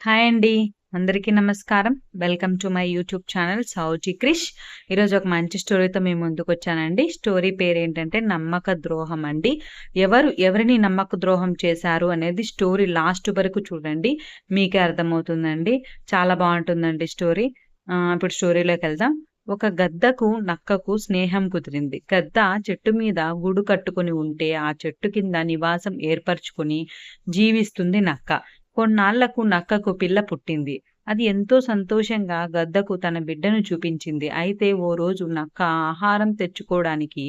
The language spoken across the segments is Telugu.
హాయ్ అండి. అందరికీ నమస్కారం. Welcome to my YouTube channel Souji Krish. ఈరోజు ఒక మంచి స్టోరీతో మీ ముందుకొచ్చానండి. స్టోరీ పేరేంటంటే నమ్మక ద్రోహం అండి. ఎవరు ఎవరిని నమ్మక ద్రోహం చేశారు అనేది స్టోరీ లాస్ట్ వరకు చూడండి. మీకే అర్థమవుతుందండి. చాలా బాగుంటుందండి స్టోరీ. ఇప్పుడు స్టోరీలోకి వెళ్దాం ఒక గద్దకు, నక్కకు స్నేహం కుదిరింది. గద్ద చెట్టు మీద గూడు కట్టుకొని ఉంటే ఆ చెట్టు కింద నివాసం ఏర్పరచుకొని జీవిస్తుంది నక్క. కొన్నాళ్ళకు నక్కకు పిల్ల పుట్టింది. అది ఎంతో సంతోషంగా గద్దకు తన బిడ్డను చూపించింది. అయితే ఓ రోజు నక్క ఆహారం తెచ్చుకోవడానికి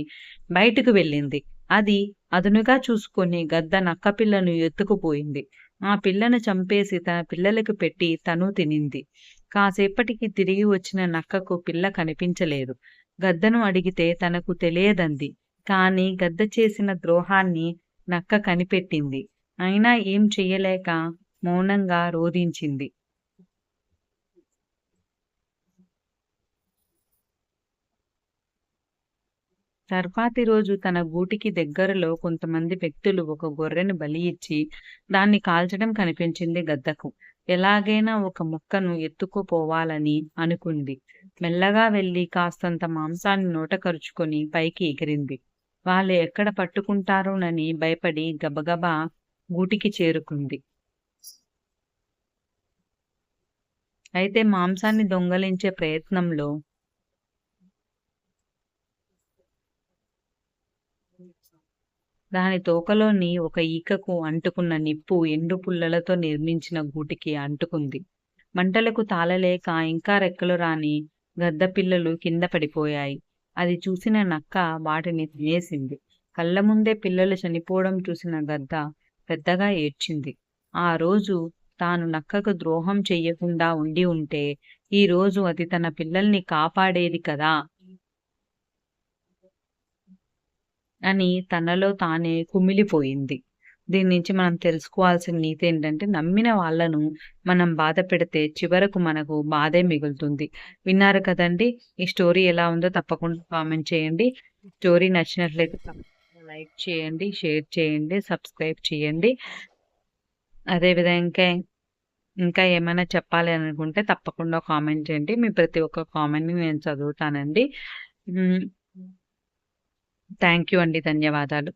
బయటకు వెళ్ళింది. అది అదునుగా చూసుకొని గద్ద నక్క పిల్లను ఎత్తుకుపోయింది. ఆ పిల్లను చంపేసి తన పిల్లలకు పెట్టి తను తినింది. కాసేపటికి తిరిగి వచ్చిన నక్కకు పిల్ల కనిపించలేదు. గద్దను అడిగితే తనకు తెలియదంది. కానీ గద్ద చేసిన ద్రోహాన్ని నక్క కనిపెట్టింది. అయినా ఏం చెయ్యలేక మౌనంగా రోధించింది తర్వాతి రోజు తన గూటికి దగ్గరలో కొంతమంది వ్యక్తులు ఒక గొర్రెను బలి ఇచ్చి దాన్ని కాల్చడం కనిపించింది గద్దకు. ఎలాగైనా ఒక ముక్కను ఎత్తుకుపోవాలని అనుకుంది. మెల్లగా వెళ్ళి కాస్తంత మాంసాన్ని నోట కరుచుకొని పైకి ఎగిరింది. వాళ్ళు ఎక్కడ పట్టుకుంటారోనని భయపడి గబగబా గూటికి చేరుకుంది. అయితే మాంసాన్ని దొంగిలించే ప్రయత్నంలో దాని తోకలోని ఒక ఈకకు అంటుకున్న నిప్పు ఎండు పుల్లలతో నిర్మించిన గూటికి అంటుకుంది. మంటలకు తాళలేక ఇంకా రెక్కలు రాని గద్ద పిల్లలు కింద పడిపోయాయి. అది చూసిన నక్క వాటిని తినేసింది. కళ్ళ ముందే పిల్లలు చనిపోవడం చూసిన గద్ద పెద్దగా ఏడ్చింది. ఆ రోజు తాను నక్కకు ద్రోహం చెయ్యకుండా ఉండి ఉంటే ఈ రోజు అది తన పిల్లల్ని కాపాడేది కదా! అని తనలో తానే కుమిలిపోయింది. దీని నుంచి మనం తెలుసుకోవాల్సిన నీతేంటంటే నమ్మిన వాళ్ళను మనం బాధపెడితే చివరకు మనకు బాధే మిగులుతుంది. విన్నారు కదండీ! ఈ స్టోరీ ఎలా ఉందో తప్పకుండా కామెంట్ చేయండి. స్టోరీ నచ్చినట్లయితే తప్పకుండా లైక్ చేయండి, షేర్ చేయండి, సబ్స్క్రైబ్ చేయండి. అదే విధంగా ఇంకా ఏమైనా చెప్పాలి అనుకుంటే తప్పకుండా కామెంట్ చేయండి. మీ ప్రతి ఒక్క కామెంట్‌ని నేను చదువుతానండి. థాంక్ యూ అండి. ధన్యవాదాలు.